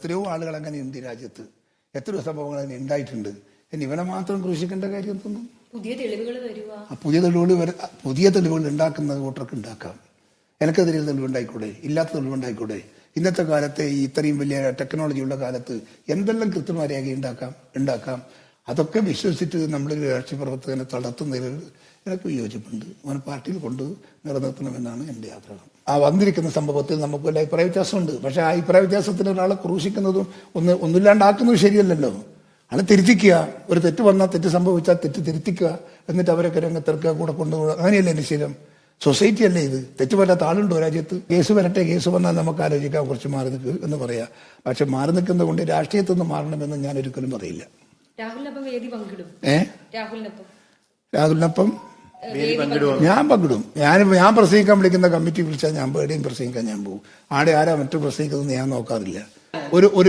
എത്രയോ ആളുകൾ അങ്ങനെ ഇന്ത്യ രാജ്യത്ത്? എത്രയോ സംഭവങ്ങൾ അങ്ങനെ ഉണ്ടായിട്ടുണ്ട്? ഇനി ഇവനെ മാത്രം ക്രൂശിക്കേണ്ട കാര്യം തോന്നും പുതിയ തെളിവുകൾ പുതിയ തെളിവുകൾ പുതിയ തെളിവുകൾ ഉണ്ടാക്കുന്ന വോട്ടർക്ക് ഉണ്ടാക്കാം. എനിക്കെതിരെ തെളിവുണ്ടായിക്കൂടെ ഇല്ലാത്ത തെളിവുണ്ടായിക്കൂടെ ഇന്നത്തെ കാലത്തെ ഈ ഇത്രയും വലിയ ടെക്നോളജി ഉള്ള കാലത്ത് എന്തെല്ലാം കൃത്യമായ രേഖ ഉണ്ടാക്കാം ഉണ്ടാക്കാം? അതൊക്കെ വിശ്വസിച്ചിട്ട് നമ്മുടെ ഒരു രാഷ്ട്രീയ പ്രവർത്തകനെ തളർത്തുന്നതിൽ എനിക്ക് വിയോജിപ്പുണ്ട്. അവൻ പാർട്ടിയിൽ കൊണ്ട് നിലനിർത്തണമെന്നാണ് എന്റെ ആഗ്രഹം. ആ വന്നിരിക്കുന്ന സംഭവത്തിൽ നമുക്ക് വല്ല അഭിപ്രായ വ്യത്യാസമുണ്ട്. പക്ഷേ ആ അഭിപ്രായ വ്യത്യാസത്തിന് ഒരാളെ ക്രൂശിക്കുന്നതും ഒന്ന് ഒന്നുമില്ലാണ്ടാക്കുന്നതും ശരിയല്ലല്ലോ. അത് തിരുത്തിക്കുക. ഒരു തെറ്റ് വന്നാൽ തെറ്റ് സംഭവിച്ചാൽ തെറ്റ് തിരുത്തിക്കുക. എന്നിട്ട് അവരൊക്കെ രംഗത്തിറക്കുക കൂടെ കൊണ്ടുപോകുക അങ്ങനെയല്ലേ എന്റെ ശീലം? സൊസൈറ്റി അല്ലേ ഇത്? തെറ്റ് പറ്റാത്ത ആളുണ്ടോ രാജ്യത്ത്? കേസ് വരട്ടെ കേസ് വന്നാൽ നമുക്ക് ആലോചിക്കാം കുറച്ച് മാറി നിൽക്കുക എന്ന് പറയാം. പക്ഷെ മാറി നിൽക്കുന്നത് കൊണ്ട് രാഷ്ട്രീയത്തിൽ നിന്ന് മാറണമെന്ന് ഞാൻ ഒരിക്കലും പറയില്ല. രാഹുലിനൊപ്പം വേദി പങ്കിടും. ഏ? രാഹുലിനൊപ്പം. രാഹുലിനൊപ്പം? ഞാൻ പങ്കിടും. ഞാൻ ഞാൻ പ്രസംഗിക്കാൻ വിളിക്കുന്ന കമ്മിറ്റി വിളിച്ചാൽ ഞാൻ എവിടെയും പ്രസംഗിക്കാൻ ഞാൻ പോകും ആടെ ആരാ മറ്റു പ്രസംഗിക്കുന്നത് ഞാൻ നോക്കാറില്ല. ഒരു ഒരു